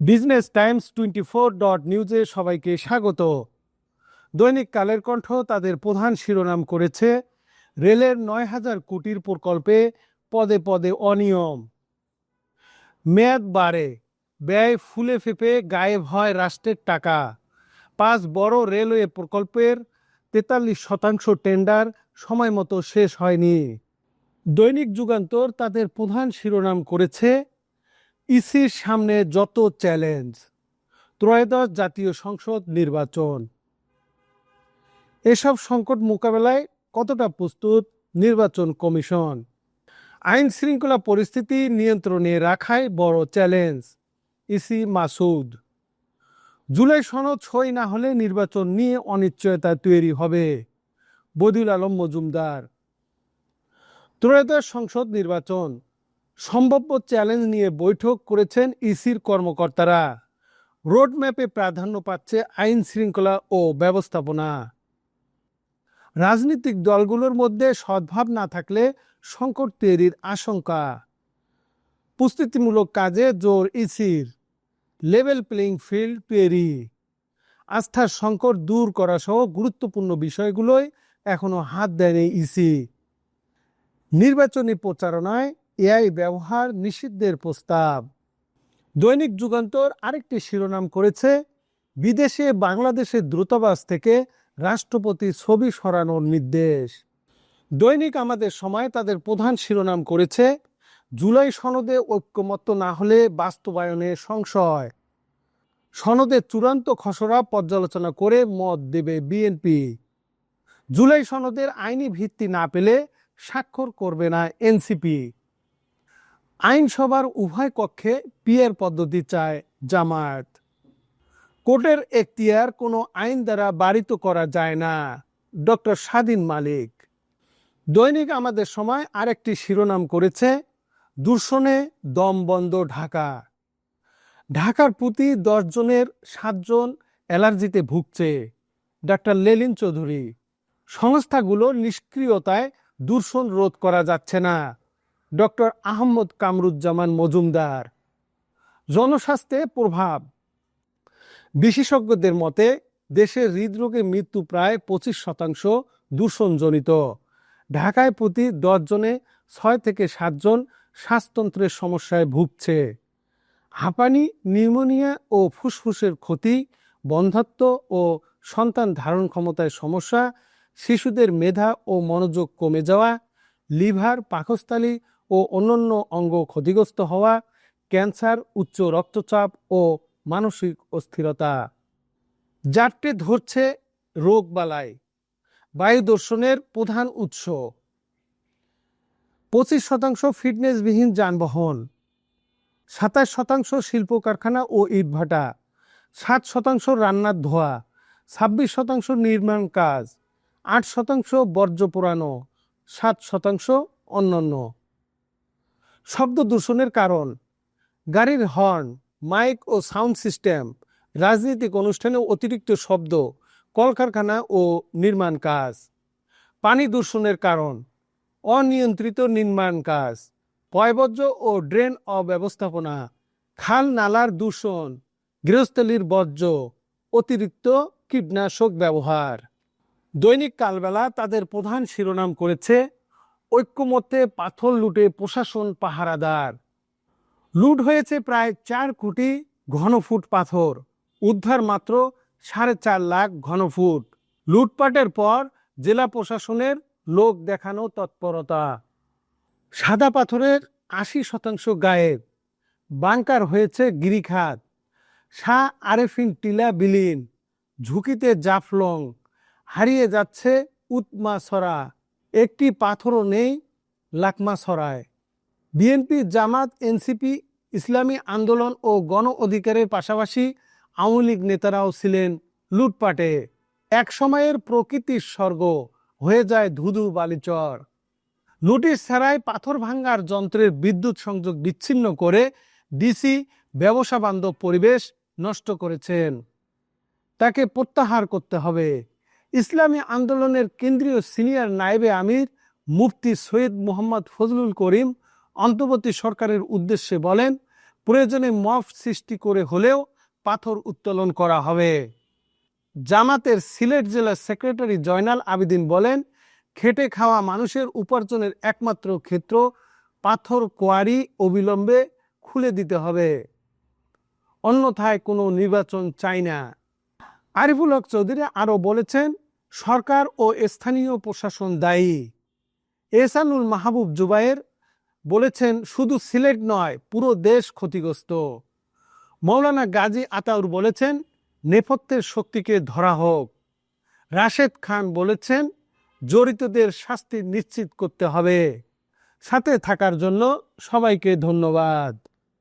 Business Times twenty four dot নিউজে সবাইকে স্বাগত। দৈনিক কালের কণ্ঠ তাদের প্রধান শিরোনাম করেছে, রেলের নয় হাজার কোটির প্রকল্পে পদে পদে অনিয়ম। মেয়াদ বাড়ে, ব্যয় ফুলে ফেপে গায়েব হয় রাষ্ট্রের টাকা। পাঁচ বড় রেলওয়ে প্রকল্পের তেতাল্লিশ শতাংশ টেন্ডার সময় মতো শেষ হয়নি। দৈনিক যুগান্তর তাদের প্রধান শিরোনাম করেছে ইসির সামনে যত চ্যালেঞ্জ, ত্রয়োদশ জাতীয় সংসদ নির্বাচন। এসব সংকট মোকাবেলায় কতটা প্রস্তুত নির্বাচন কমিশন? আইন শৃঙ্খলা পরিস্থিতি নিয়ন্ত্রণে রাখায় বড় চ্যালেঞ্জ, ইসি মাসুদ। জুলাই সনদ সই না হলে নির্বাচন নিয়ে অনিশ্চয়তা তৈরি হবে, বদিউল আলম মজুমদার। ত্রয়োদশ সংসদ নির্বাচন সম্ভাব্য চ্যালেঞ্জ নিয়ে বৈঠক করেছেন ইসির কর্মকর্তারা। রোডম্যাপে প্রাধান্য পাচ্ছে আইন শৃঙ্খলা ও ব্যবস্থাপনা। রাজনৈতিক দলগুলোর মধ্যে সদ্ভাব না থাকলে সংকট তৈরির আশঙ্কা। প্রস্তুতিমূলক কাজে জোর ইসির। লেভেল প্লেইং ফিল্ড তৈরি। আস্থার সংকট দূর করা সহ গুরুত্বপূর্ণ বিষয়গুলোই এখনও হাত দেয়নি ইসি। নির্বাচনী প্রচারণায় এআই ব্যবহার নিষিদ্ধের প্রস্তাব। দৈনিক যুগান্তর আরেকটি শিরোনাম করেছে, বিদেশে বাংলাদেশের দ্রুতাবাস থেকে রাষ্ট্রপতি ছবি সরানোর নির্দেশ। দৈনিক আমাদের সময় তাদের প্রধান শিরোনাম করেছে, জুলাই সনদে ঐক্যমত্য না হলে বাস্তবায়নে সংশয়। সনদের চূড়ান্ত খসড়া পর্যালোচনা করে মত দেবে বিএনপি। জুলাই সনদের আইনি ভিত্তি না পেলে স্বাক্ষর করবে না এনসিপি। আইনসভার উভয় কক্ষে পিয়ার পদ্ধতি চায় জামায়াত। কোর্টের এখতিয়ার কোনো আইন দ্বারা বাড়িত করা যায় না, ডক্টর স্বাধীন মালিক। দৈনিক আমাদের সময় আরেকটি শিরোনাম করেছে, দূষণে দম বন্ধ ঢাকা। ঢাকার প্রতি দশজনের সাতজন অ্যালার্জিতে ভুগছে, ডাক্তার লেলিন চৌধুরী। সংস্থাগুলো নিষ্ক্রিয়তায় দূষণ রোধ করা যাচ্ছে না। ডক্টর আহমদ কামরুজ্জামান মজুমদার। জনস্বাস্থ্যে প্রভাব। বিশেষজ্ঞদের মতে, দেশের হৃদরোগে মৃত্যু প্রায় পঁচিশ শতাংশ দূষণজনিত। ঢাকায় প্রতি দশজনে ছয় থেকে সাতজন শ্বাসতন্ত্রের সমস্যায় ভুগছে। হাঁপানি, নিউমোনিয়া ও ফুসফুসের ক্ষতি বন্ধাত্ব ও সন্তান ধারণ ক্ষমতায় সমস্যা, শিশুদের মেধা ও মনোযোগ কমে যাওয়া, লিভার পাকস্থলী ও অন্যান্য অঙ্গ ক্ষতিগ্রস্ত হওয়া, ক্যান্সার, উচ্চ রক্তচাপ ও মানসিক অস্থিরতা। যারটে ধরছে রোগবালাই বায়ু দর্শনের প্রধান উৎস। পঁচিশ শতাংশ ফিটনেসবিহীন যানবাহন। সাতাশ শতাংশ শিল্প কারখানা ও ইটভাটা। সাত শতাংশ রান্নার ধোয়া। ছাব্বিশ শতাংশ নির্মাণ কাজ। আট শতাংশ বর্জ্য পোড়ানো। সাত শতাংশ অন্যান্য। শব্দ দূষণের কারণ। গাড়ির হর্ন মাইক ও সাউন্ড সিস্টেম রাজনৈতিক অনুষ্ঠানে অতিরিক্ত শব্দ, কলকারখানা ও নির্মাণ কাজ। পানি দূষণের কারণ, অনিয়ন্ত্রিত নির্মাণ কাজ, পয়বর্জ্য ও ড্রেন অব্যবস্থাপনা, খাল নালার দূষণ, গৃহস্থলীর বর্জ্য, অতিরিক্ত কীটনাশক ব্যবহার। দৈনিক কালবেলা তাদের প্রধান শিরোনাম করেছে ঐক্যমত্যে পাথর লুটে প্রশাসন পাহারাদার। লুট হয়েছে প্রায় চার কোটি ঘনফুট পাথর। উদ্ধার মাত্র সাড়ে চার লাখ ঘনফুট। লুটপাটের পর জেলা প্রশাসনের লোক দেখানো তৎপরতা। সাদা পাথরের আশি শতাংশ গায়েব। বাংকার হয়েছে গিরিখাত। শাহ আরেফিন টিলা বিলীন। ঝুঁকিতে জাফলং। হারিয়ে যাচ্ছে উৎমাছড়া একটি পাথরও নেই লাকমাছড়ায় বিএনপি, জামাত, এনসিপি, ইসলামী আন্দোলন ও গণ অধিকারের পাশাপাশি আওয়ামী লীগ নেতারাও ছিলেন লুটপাটে। এক সময়ের প্রকৃতির স্বর্গ হয়ে যায় ধুধু বালিচর। লুটিস ছাড়াই পাথর ভাঙ্গার যন্ত্রের বিদ্যুৎ সংযোগ বিচ্ছিন্ন করে ডিসি ব্যবসা বান্ধব পরিবেশ নষ্ট করেছেন। তাকে প্রত্যাহার করতে হবে। ইসলামী আন্দোলনের কেন্দ্রীয় সিনিয়র নায়েবে আমির মুফতি সৈয়দ মোহাম্মদ ফজলুল করিম অন্তর্বর্তী সরকারের উদ্দেশ্যে বলেন, প্রয়োজনে মফ সৃষ্টি করে হলেও পাথর উত্তোলন করা হবে। জামাতের সিলেট জেলার সেক্রেটারি জয়নাল আবেদিন বলেন, খেটে খাওয়া মানুষের উপার্জনের একমাত্র ক্ষেত্র পাথর কোয়ারি অবিলম্বে খুলে দিতে হবে। অন্যথায় কোনো নির্বাচন চাই না। আরিফুল হক চৌধুরী আরও বলেছেন, সরকার ও স্থানীয় প্রশাসন দায়ী। এহসানুল মাহবুব জুবায়ের বলেছেন, শুধু সিলেট নয়, পুরো দেশ ক্ষতিগ্রস্ত। মৌলানা গাজী আতাউর বলেছেন, নেপথ্যের শক্তিকে ধরা হোক। রাশেদ খান বলেছেন, জড়িতদের শাস্তি নিশ্চিত করতে হবে। সাথে থাকার জন্য সবাইকে ধন্যবাদ।